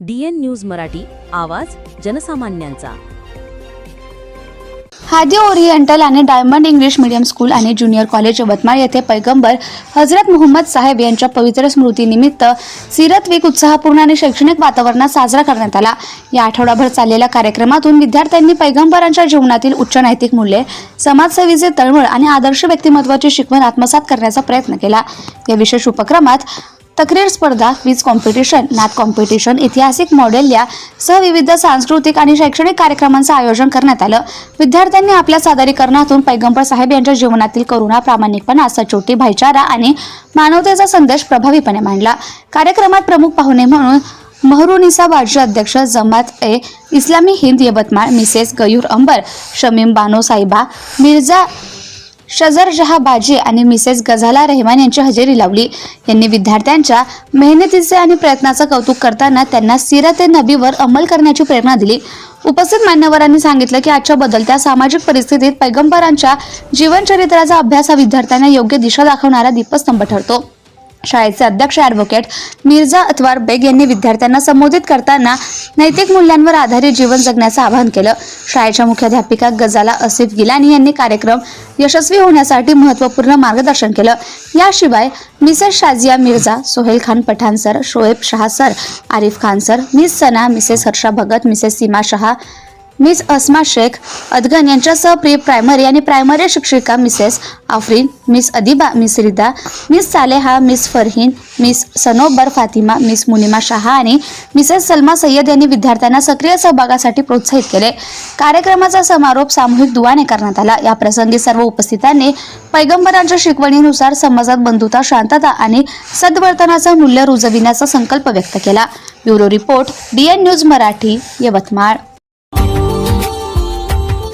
DN news Marathi आवाज जनसामान्यांचा. Hadi oriental आणि डायमंड इंग्लिश मीडियम स्कूल आणि ज्युनियर कॉलेज यवतमाळ येथे पैगंबर हजरत मोहम्मद साहेब यांच्या पवित्र स्मृतीनिमित्त सिरत वीक उत्साहपूर्ण आणि शैक्षणिक वातावरणात साजरा करण्यात आला. या आठवडाभर चाललेल्या कार्यक्रमातून विद्यार्थ्यांनी पैगंबरांच्या जीवनातील उच्च नैतिक मूल्ये समाजसेवेचे तळमळ आणि आदर्श व्यक्तिमत्वाची शिकवण आत्मसात करण्याचा प्रयत्न केला. या विशेष उपक्रमात तक्रीर स्पर्धा क्विज कॉम्पिटिशन नाथ कॉम्पिटिशन ऐतिहासिक मॉडेल या सह विविध सांस्कृतिक आणि शैक्षणिक कार्यक्रमांचं आयोजन करण्यात आलं. विद्यार्थ्यांनी आपल्या सादरीकरणातून पैगंबर साहेब यांच्या जीवनातील करुणा प्रामाणिकपणा सचोटी भाईचारा आणि मानवतेचा संदेश प्रभावीपणे मांडला. कार्यक्रमात प्रमुख पाहुणे म्हणून महरुनिसा बाजी अध्यक्ष जमात ए इस्लामी हिंद यवतमाळ मिसेस गयूर अंबर शमीम बानो साहिबा मिर्झा शजर जहा बाजी आणि मिसेस गझाला रेहमान यांची हजेरी लावली. यांनी विद्यार्थ्यांच्या मेहनतीचे आणि प्रयत्नाचं कौतुक करताना त्यांना सिरत ए नबीवर अंमल करण्याची प्रेरणा दिली. उपस्थित मान्यवरांनी सांगितलं की आजच्या बदलत्या सामाजिक परिस्थितीत पैगंबरांच्या जीवनचरित्राचा अभ्यास हा विद्यार्थ्यांना योग्य दिशा दाखवणारा दीपस्तंभ ठरतो. शाळेचे अध्यक्ष ॲडव्होकेट मिर्झा अतवार बेग यांनी विद्यार्थ्यांना संबोधित करताना नैतिक मूल्यांवर आधारित जीवन जगण्याचं आवाहन केलं. शाळेच्या मुख्याध्यापिका गजाला असिफ गिलानी यांनी कार्यक्रम यशस्वी होण्यासाठी महत्त्वपूर्ण मार्गदर्शन केलं. याशिवाय Mrs Shazia Mirza Sohail Khan Pathan sir Shoaib Shah sir Arif Khan sir Miss Sana Mrs Harsha Bhagat Mrs Seema Shah Miss Asma Shaikh Adgan यांच्यासह प्री प्रायमरी आणि प्रायमरी शिक्षिका Mrs Afreen Miss Adiba Miss Rida Miss Saleha Miss Farheen Miss Sanobar Fatima Miss Munima Shah आणि Mrs Salma Syed यांनी विद्यार्थ्यांना सक्रिय सहभागासाठी प्रोत्साहित केले. कार्यक्रमाचा समारोप सामूहिक दुवाने करण्यात आला. या प्रसंगी सर्व उपस्थितांनी पैगंबरांच्या शिकवणीनुसार समाजात बंधुता शांतता आणि सद्वर्तनाचं मूल्य रुजविण्याचा संकल्प व्यक्त केला. Bureau report DN news Marathi Yavatmal.